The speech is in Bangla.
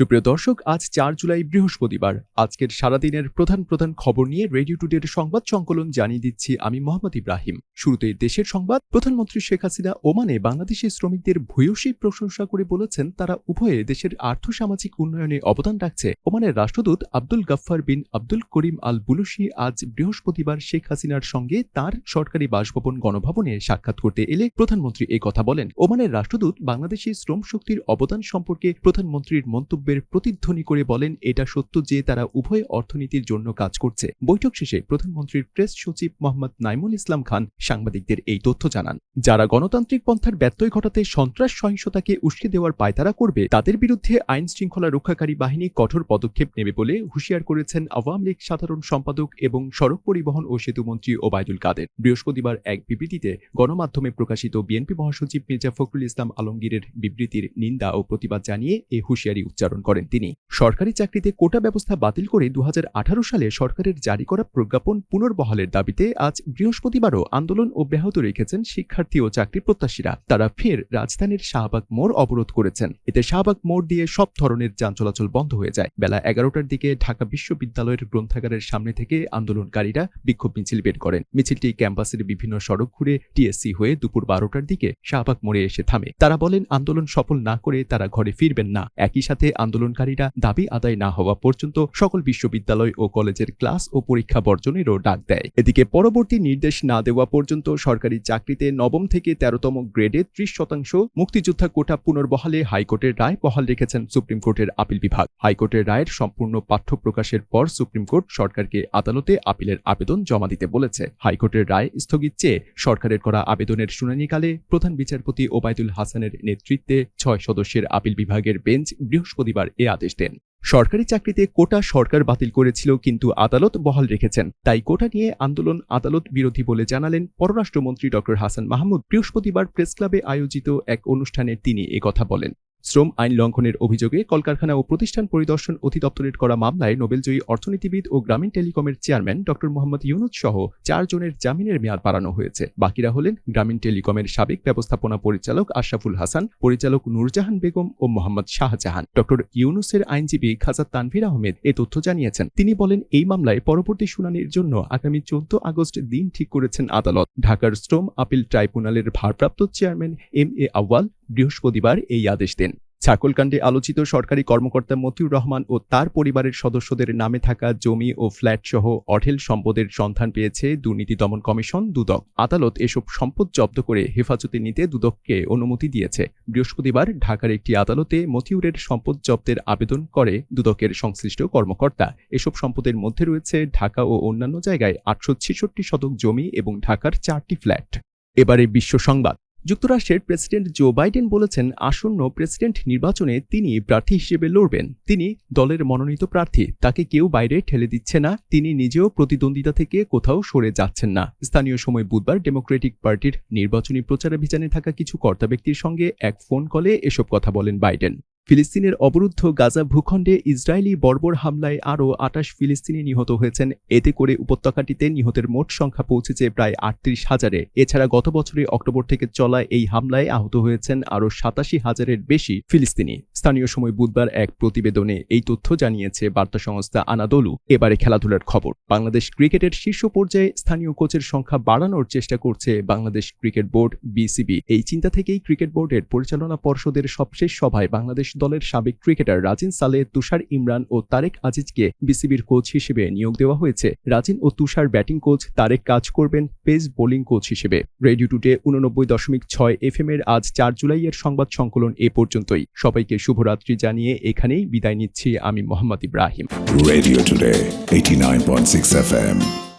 সুপ্রিয় দর্শক, আজ চার জুলাই বৃহস্পতিবার। আজকের সারাদিনের প্রধান প্রধান খবর নিয়ে রেডিও টুডের সংবাদ সংকলন জানিয়ে দিচ্ছি আমি মোহাম্মদ ইব্রাহিম। শুরুতে দেশের সংবাদ, প্রধানমন্ত্রী শেখ হাসিনা ওমানে বাংলাদেশি শ্রমিকদের ভূয়সী প্রশংসা করে বলেছেন, তারা উভয়ে দেশের আর্থসামাজিক উন্নয়নে অবদান রাখছে। ওমানের রাষ্ট্রদূত আব্দুল গাফফার বিন আব্দুল করিম আল বুলুসি আজ বৃহস্পতিবার শেখ হাসিনার সঙ্গে তার সরকারি বাসভবন গণভবনে সাক্ষাৎ করতে এলে প্রধানমন্ত্রী কথা বলেন। ওমানের রাষ্ট্রদূত বাংলাদেশি শ্রম শক্তির অবদান সম্পর্কে প্রধানমন্ত্রীর মন্তব্যের প্রতিধ্বনি করে বলেন, এটা সত্য যে তারা উভয় অর্থনীতির জন্য কাজ করছে। বৈঠক শেষে প্রধানমন্ত্রীর প্রেস সচিব মোহাম্মদ নাইমুল ইসলাম খান সাংবাদিকদের এই তথ্য জানান। যারা গণতান্ত্রিক পন্থার ব্যত্যয় ঘটাতে সন্ত্রাস সহিংসতাকে উস্কে দেওয়ার পায়তারা করবে, তাদের বিরুদ্ধে আইন শৃঙ্খলা রক্ষাকারী বাহিনী কঠোর পদক্ষেপ নেবে বলে হুঁশিয়ার করেছেন আওয়ামী লীগ সাধারণ সম্পাদক এবং সড়ক পরিবহন ও সেতুমন্ত্রী ওবায়দুল কাদের। বৃহস্পতিবার এক বিবৃতিতে গণমাধ্যমে প্রকাশিত বিএনপি মহাসচিব মির্জা ফখরুল ইসলাম আলমগীরের বিবৃতির নিন্দা ও প্রতিবাদ জানিয়ে এই হুঁশিয়ারি উচ্চারণ করেন তিনি। সরকারি চাকরিতে কোটা ব্যবস্থা বাতিল করে দু হাজার আঠারো সালে সরকারের জারি করা প্রজ্ঞাপন পুনর্বহালের দাবিতে আজ বৃহস্পতিবারও আন্দোলন অব্যাহত রেখেছেন শিক্ষার্থী ও চাকরি প্রত্যাশীরা। তারা ফের রাজধানীর শাহবাগ মোড় অবরোধ করেছেন। এতে শাহবাগ মোড় দিয়ে সব ধরনের যান চলাচল বন্ধ হয়ে যায়। বেলা এগারোটার দিকে ঢাকা বিশ্ববিদ্যালয়ের গ্রন্থাগারের সামনে থেকে আন্দোলনকারীরা বিক্ষোভ মিছিল বের করেন। মিছিলটি ক্যাম্পাসের বিভিন্ন সড়ক ঘুরে টিএসসি হয়ে দুপুর বারোটার দিকে শাহবাগ মোড়ে এসে থামে। তারা বলেন, আন্দোলন সফল না করে তারা ঘরে ফিরবেন না। একই সাথে আন্দোলনকারীরা দাবি আদায় না হওয়া পর্যন্ত সকল বিশ্ববিদ্যালয় ও কলেজের ক্লাস ও পরীক্ষা বর্জনেরও ডাক দেয়। এদিকে পরবর্তী নির্দেশ না দেওয়া পর্যন্ত সরকারি চাকরিতে নবম থেকে তেরোতম গ্রেডে ত্রিশ শতাংশ মুক্তিযোদ্ধা কোটা পুনর্বহালে হাইকোর্টের রায় বহাল রেখেছেন সুপ্রিম কোর্টের আপিল বিভাগ। হাইকোর্টের রায়ের সম্পূর্ণ পাঠ্য প্রকাশের পর সুপ্রিম কোর্ট সরকারকে আদালতে আপিলের আবেদন জমা দিতে বলেছে। হাইকোর্টের রায় স্থগিত চেয়ে সরকারের করা আবেদনের শুনানিকালে প্রধান বিচারপতি ওবায়দুল হাসানের নেতৃত্বে ছয় সদস্যের আপিল বিভাগের বেঞ্চ বৃহস্পতিবার এ আদেশ দেন। সরকারি চাকরিতে কোটা সরকার বাতিল করেছিল কিন্তু আদালত বহাল রেখেছেন। তাই কোটা নিয়ে আন্দোলন আদালত বিরোধী বলে জানালেন পররাষ্ট্রমন্ত্রী ড হাসান মাহমুদ। বৃহস্পতিবার প্রেস ক্লাবে আয়োজিত এক অনুষ্ঠানে তিনি কথা বলেন। শ্রম আইন লঙ্ঘনের অভিযোগে কলকারখানা ও প্রতিষ্ঠান পরিদর্শন অধিদপ্তরের করা মামলায় নোবেলজয়ী অর্থনীতিবিদ ও গ্রামীণ টেলিকমের চেয়ারম্যান ড. মোহাম্মদ ইউনুস সহ চারজনের জামিনের মেয়াদ বাড়ানো হয়েছে। বাকিরা হলেন গ্রামীণ টেলিকমের সাবেক ব্যবস্থাপনা পরিচালক আশরাফুল হাসান, পরিচালক নূরজাহান বেগম ও মোহাম্মদ শাহজাহান। ড. ইউনুসের আইনজীবী খাজা তানভীর আহমেদ এ তথ্য জানিয়েছেন। তিনি বলেন, এই মামলায় পরবর্তী শুনানির জন্য আগামী চোদ্দ আগস্ট দিন ঠিক করেছেন আদালত। ঢাকার শ্রম আপিল ট্রাইব্যুনালের ভারপ্রাপ্ত চেয়ারম্যান এম এ আওয়াল বৃহস্পতিবার এই আদেশ দেন। ছাগলকাণ্ডে আলোচিত সরকারি কর্মকর্তা মতিউর রহমান ও তার পরিবারের সদস্যদের নামে থাকা জমি ও ফ্ল্যাট সহ অঢেল সম্পদের সন্ধান পেয়েছে দুর্নীতি দমন কমিশন দুদক। আদালত এসব সম্পদ জব্দ করে হেফাজতে নিতে দুদককে অনুমতি দিয়েছে। বৃহস্পতিবার ঢাকার একটি আদালতে মতিউরের সম্পদ জব্দের আবেদন করে দুদকের সংশ্লিষ্ট কর্মকর্তা। এসব সম্পদের মধ্যে রয়েছে ঢাকা ও অন্যান্য জায়গায় আটশো ছেষট্টি শতক জমি এবং ঢাকার চারটি ফ্ল্যাট। এবারে বিশ্ব সংবাদ। যুক্তরাষ্ট্রের প্রেসিডেন্ট জো বাইডেন বলেছেন, আসন্ন প্রেসিডেন্ট নির্বাচনে তিনি প্রার্থী হিসেবে লড়বেন। তিনি দলের মনোনীত প্রার্থী। তাকে কেউ বাইরে ঠেলে দিচ্ছে না। তিনি নিজেও প্রতিদ্বন্দ্বিতা থেকে কোথাও সরে যাচ্ছেন না। স্থানীয় সময় বুধবার ডেমোক্রেটিক পার্টির নির্বাচনী প্রচারাভিযানে থাকা কিছু কর্তা ব্যক্তির সঙ্গে এক ফোন কলে এসব কথা বলেন বাইডেন। ফিলিস্তিনের অবরুদ্ধ গাজা ভূখণ্ডে ইসরায়েলি বর্বর হামলায় আরও আটাশ ফিলিস্তিনি নিহত হয়েছেন। এতে করে উপত্যকাটিতে নিহতের মোট সংখ্যা পৌঁছেছে প্রায় আটত্রিশ হাজারে। এছাড়া গত বছরে অক্টোবর থেকে চলা এই হামলায় আহত হয়েছেন আরও সাতাশি হাজারের বেশি ফিলিস্তিনি। স্থানীয় সময় বুধবার এক প্রতিবেদনে এই তথ্য জানিয়েছে বার্তা সংস্থা আনাদোলু। এবারে খেলাধুলার খবর। বাংলাদেশ ক্রিকেটের শীর্ষ পর্যায়ে স্থানীয় কোচের সংখ্যা বাড়ানোর চেষ্টা করছে বাংলাদেশ ক্রিকেট বোর্ড, বিসিবি। এই চিন্তা থেকেই ক্রিকেট বোর্ডের পরিচালনা পর্ষদের সবশেষ সভায় বাংলাদেশ দলের সাবেক ক্রিকেটার রাজিন সালে তুষার ইমরান ও তারেক আজিজকে বিসিবির কোচ হিসেবে নিয়োগ দেওয়া হয়েছে। রাজিন ও তুষার ব্যাটিং কোচ তারেক কাজ করবেন পেস বোলিং কোচ হিসেবে। রেডিও টুডে উননব্বই দশমিক ছয় এফ এম এর আজ চার জুলাইয়ের সংবাদ সংকলন এ পর্যন্তই। সবাইকে শুভরাত্রি জানিয়ে এখানেই বিদায় নিচ্ছি আমি Mohammad Ibrahim. Radio Today, 89.6 FM.